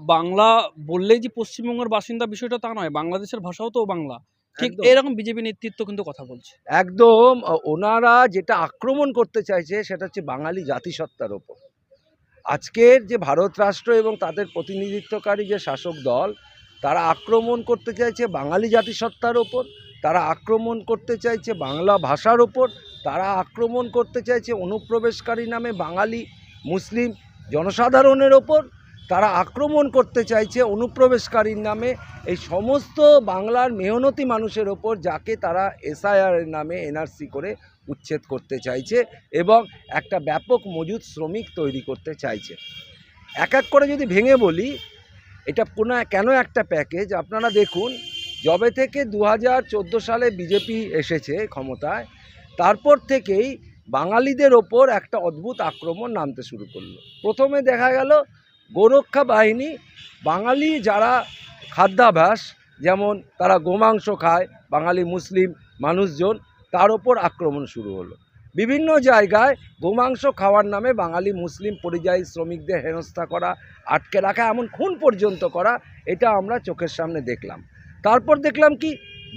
বাংলা বললেই যে পশ্চিমবঙ্গের বাসিন্দা বিষয়টা তা নয় বাংলাদেশের ভাষাও তো বাংলা। ঠিক এরকম বিজেপি নেতৃত্ব কিন্তু কথা বলছে। একদম ওনারা যেটা আক্রমণ করতে চাইছে সেটা হচ্ছে বাঙালি জাতিসত্তার ওপর। আজকের যে ভারত রাষ্ট্র এবং তাদের প্রতিনিধিত্বকারী যে শাসক দল তারা আক্রমণ করতে চাইছে বাঙালি জাতিসত্তার ওপর তারা আক্রমণ করতে চাইছে বাংলা ভাষার ওপর তারা আক্রমণ করতে চাইছে অনুপ্রবেশকারী নামে বাঙালি মুসলিম জনসাধারণের ওপর। তারা আক্রমণ করতে চাইছে অনুপ্রবেশকারীর নামে। এই সমস্ত বাংলার মেহনতি মানুষের ওপর যাকে তারা এসআইআর নামে এনআরসি করে উচ্ছেদ করতে চাইছে এবং একটা ব্যাপক মজুদ শ্রমিক তৈরি করতে চাইছে। এক এক করে যদি ভেঙে বলি, এটা কোনো কেন একটা প্যাকেজ? আপনারা দেখুন, যবে থেকে দু হাজার চোদ্দ সালে বিজেপি এসেছে ক্ষমতায়, তারপর থেকেই বাঙালিদের ওপর একটা অদ্ভুত আক্রমণ নামতে শুরু করল। প্রথমে দেখা গেল গোরক্ষা বাহিনী, বাঙালি যারা খাদ্যাভ্যাস, যেমন তারা গোমাংস খায়, বাঙালি মুসলিম মানুষজন, তার ওপর আক্রমণ শুরু হলো। বিভিন্ন জায়গায় গোমাংস খাওয়ার নামে বাঙালি মুসলিম পরিযায়ী শ্রমিকদের হেনস্থা করা, আটকে রাখা, এমন খুন পর্যন্ত করা, এটা আমরা চোখের সামনে দেখলাম। তারপর দেখলাম কি,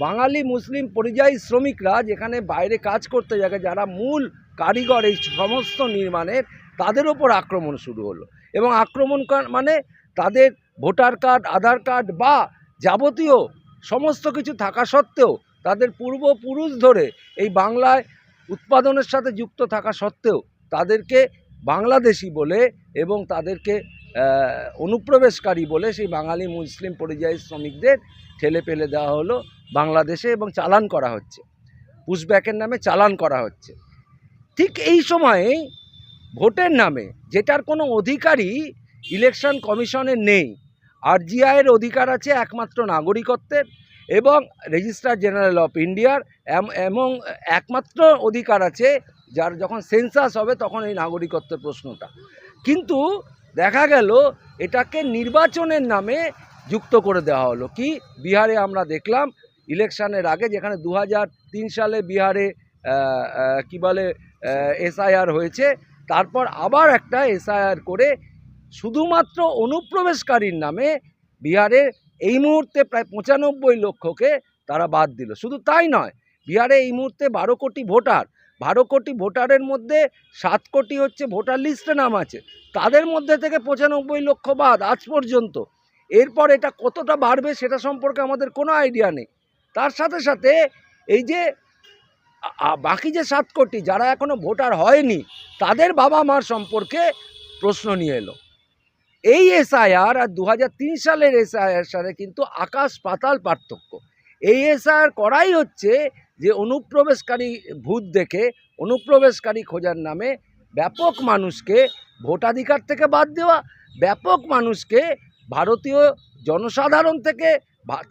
বাঙালি মুসলিম পরিযায়ী শ্রমিকরা যেখানে বাইরে কাজ করতে যায় যারা মূল কারিগর এই সমস্ত নির্মাণের, তাদের ওপর আক্রমণ শুরু হলো। এবং আক্রমণ মানে তাদের ভোটার কার্ড, আধার কার্ড বা যাবতীয় সমস্ত কিছু থাকা সত্ত্বেও তাদের পূর্বপুরুষ ধরে এই বাংলায় উৎপাদনের সাথে যুক্ত থাকা সত্ত্বেও তাদেরকে বাংলাদেশি বলে এবং তাদেরকে অনুপ্রবেশকারী বলে সেই বাঙালি মুসলিম পরিযায়ী শ্রমিকদের ঠেলে ফেলে দেওয়া হলো বাংলাদেশে এবং চালান করা হচ্ছে। পুশব্যাকের নামে চালান করা হচ্ছে। ঠিক এই সময়েই ভোটের নামে যেটার কোনো অধিকারই ইলেকশন কমিশনের নেই। আরজিআইয়ের অধিকার আছে একমাত্র নাগরিকত্বের এবং রেজিস্ট্রার জেনারেল অফ ইন্ডিয়ার এবং একমাত্র অধিকার আছে যার যখন সেন্সাস হবে তখন এই নাগরিকত্বের প্রশ্নটা। কিন্তু দেখা গেল এটাকে নির্বাচনের নামে যুক্ত করে দেওয়া হলো। কি? বিহারে আমরা দেখলাম ইলেকশনের আগে যেখানে দু সালে বিহারে কি বলে এসআইআর হয়েছে তারপর আবার একটা এসআইআর করে শুধুমাত্র অনুপ্রবেশকারীর নামে বিহারে এই মুহূর্তে প্রায় পঁচানব্বই লক্ষকে তারা বাদ দিল। শুধু তাই নয়, বিহারে এই মুহূর্তে বারো কোটি ভোটার। বারো কোটি ভোটারের মধ্যে সাত কোটি হচ্ছে ভোটার লিস্টে নাম আছে। তাদের মধ্যে থেকে পঁচানব্বই লক্ষ বাদ আজ পর্যন্ত। এরপর এটা কতটা বাড়বে সেটা সম্পর্কে আমাদের কোনো আইডিয়া নেই। তার সাথে সাথে এই যে বাকি যে সাত কোটি যারা এখনও ভোটার হয়নি, তাদের বাবা মার সম্পর্কে প্রশ্ন নিয়ে এলো। এই এসআইআর আর দু হাজার তিন সালের এসআইআর সাথে কিন্তু আকাশ পাতাল পার্থক্য। এই এসআইআর করাই হচ্ছে যে অনুপ্রবেশকারী ভূত দেখে অনুপ্রবেশকারী খোঁজার নামে ব্যাপক মানুষকে ভোটাধিকার থেকে বাদ দেওয়া, ব্যাপক মানুষকে ভারতীয় জনসাধারণ থেকে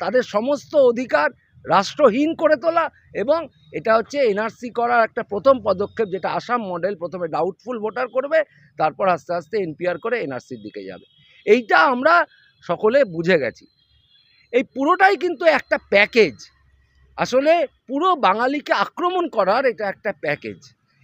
তাদের সমস্ত অধিকার রাষ্ট্রহীন করে তোলা এবং এটা হচ্ছে এনআরসি করার একটা প্রথম পদক্ষেপ যেটা আসাম মডেল প্রথমে ডাউটফুল ভোটার করবে, তারপর আস্তে আস্তে এনপিআর করে এনআরসির দিকে যাবে। এইটা আমরা সকলে বুঝে গেছি। এই পুরোটাই কিন্তু একটা প্যাকেজ আসলে পুরো বাঙালিকে আক্রমণ করার এটা একটা প্যাকেজ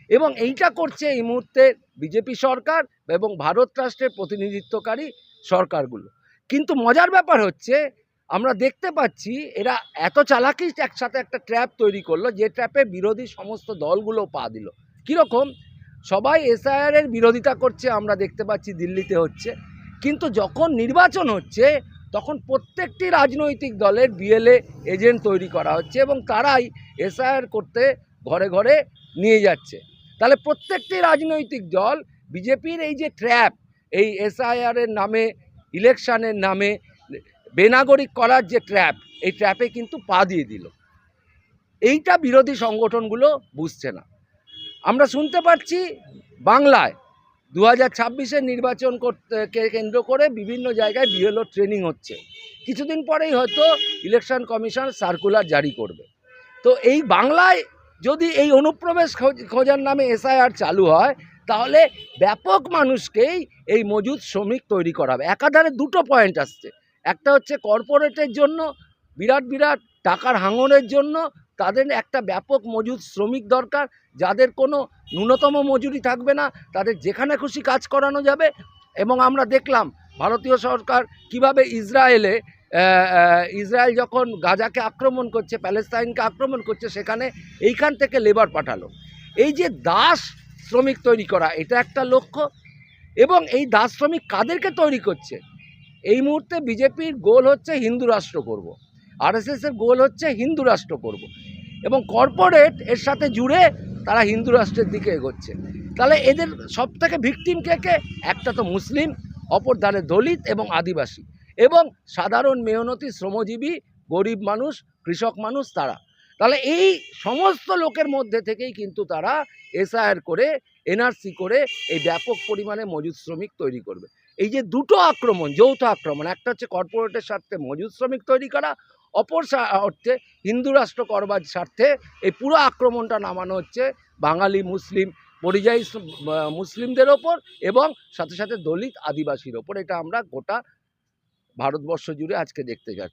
এবং এইটা করছে এই মুহূর্তে বিজেপি সরকার এবং ভারত রাষ্ট্রের প্রতিনিধিত্বকারী সরকারগুলো। কিন্তু মজার ব্যাপার হচ্ছে আমরা দেখতে পাচ্ছি এরা এত চালাকি একসাথে একটা ট্র্যাপ তৈরি করল, যে ট্র্যাপে বিরোধী সমস্ত দলগুলো পা দিল। কীরকম? সবাই এসআইআর এর বিরোধিতা করছে, আমরা দেখতে পাচ্ছি দিল্লিতে হচ্ছে। কিন্তু যখন নির্বাচন হচ্ছে, তখন প্রত্যেকটি রাজনৈতিক দলের বিএলএ এজেন্ট তৈরি করা হচ্ছে এবং তারাই এসআইআর করতে ঘরে ঘরে নিয়ে যাচ্ছে। তাহলে প্রত্যেকটি রাজনৈতিক দল বিজেপির এই যে ট্র্যাপ, এই এসআইআরের নামে ইলেকশানের নামে বেনাগরিক করার যে ট্র্যাপ এই ট্র্যাপে কিন্তু পা দিয়ে দিল। এইটা বিরোধী সংগঠনগুলো বুঝছে না। আমরা শুনতে পাচ্ছি বাংলায় দু হাজার ছাব্বিশের নির্বাচন করতে কেন্দ্র করে বিভিন্ন জায়গায় বিএলও ট্রেনিং হচ্ছে। কিছুদিন পরেই হয়তো ইলেকশন কমিশন সার্কুলার জারি করবে। তো এই বাংলায় যদি এই অনুপ্রবেশ খোঁজ- খোঁজার নামে এসআইআর চালু হয়, তাহলে ব্যাপক মানুষকেই এই মজুদ শ্রমিক তৈরি করা হবে। একাধারে দুটো পয়েন্ট আসছে। একটা হচ্ছে কর্পোরেটের জন্য, বিরাট বিরাট টাকার হাঙরের জন্য তাদের একটা ব্যাপক মজুদ শ্রমিক দরকার, যাদের কোনো ন্যূনতম মজুরি থাকবে না, তাদের যেখানে খুশি কাজ করানো যাবে এবং আমরা দেখলাম ভারতীয় সরকার কীভাবে ইসরায়েলে ইসরায়েল যখন গাজাকে আক্রমণ করছে, প্যালেস্তাইনকে আক্রমণ করছে, সেখানে এইখান থেকে লেবার পাঠালো। এই যে দাস শ্রমিক তৈরি করা, এটা একটা লক্ষ্য এবং এই দাস শ্রমিক কাদেরকে তৈরি করছে? এই মুহূর্তে বিজেপির গোল হচ্ছে হিন্দু রাষ্ট্র করব। আরএসএসের গোল হচ্ছে হিন্দু রাষ্ট্র করব। এবং কর্পোরেট এর সাথে জুড়ে তারা হিন্দু রাষ্ট্রের দিকে এগোচ্ছে। তাহলে এদের সব থেকে ভিকটিম কে কে? একটা তো মুসলিম, অপর ধারে দলিত এবং আদিবাসী। এবং সাধারণ মেহনতি, শ্রমজীবী, গরিব মানুষ, কৃষক মানুষ তারা। তাহলে এই সমস্ত লোকের মধ্যে থেকেই কিন্তু তারা এসআইআর করে, এনআরসি করে এই ব্যাপক পরিমাণে মজুদ শ্রমিক তৈরি করবে। এই যে দুটো আক্রমণ, যৌথ আক্রমণ, একটা হচ্ছে কর্পোরেটের স্বার্থে মজুদ শ্রমিক তৈরি করা, অপর অর্থে হিন্দু রাষ্ট্র করবার স্বার্থে এই পুরো আক্রমণটা নামানো হচ্ছে বাঙালি, মুসলিম, পরিযায়ী মুসলিমদের ওপর এবং সাথে সাথে দলিত আদিবাসীর ওপর। এটা আমরা গোটা ভারতবর্ষ জুড়ে আজকে দেখতে যাচ্ছি।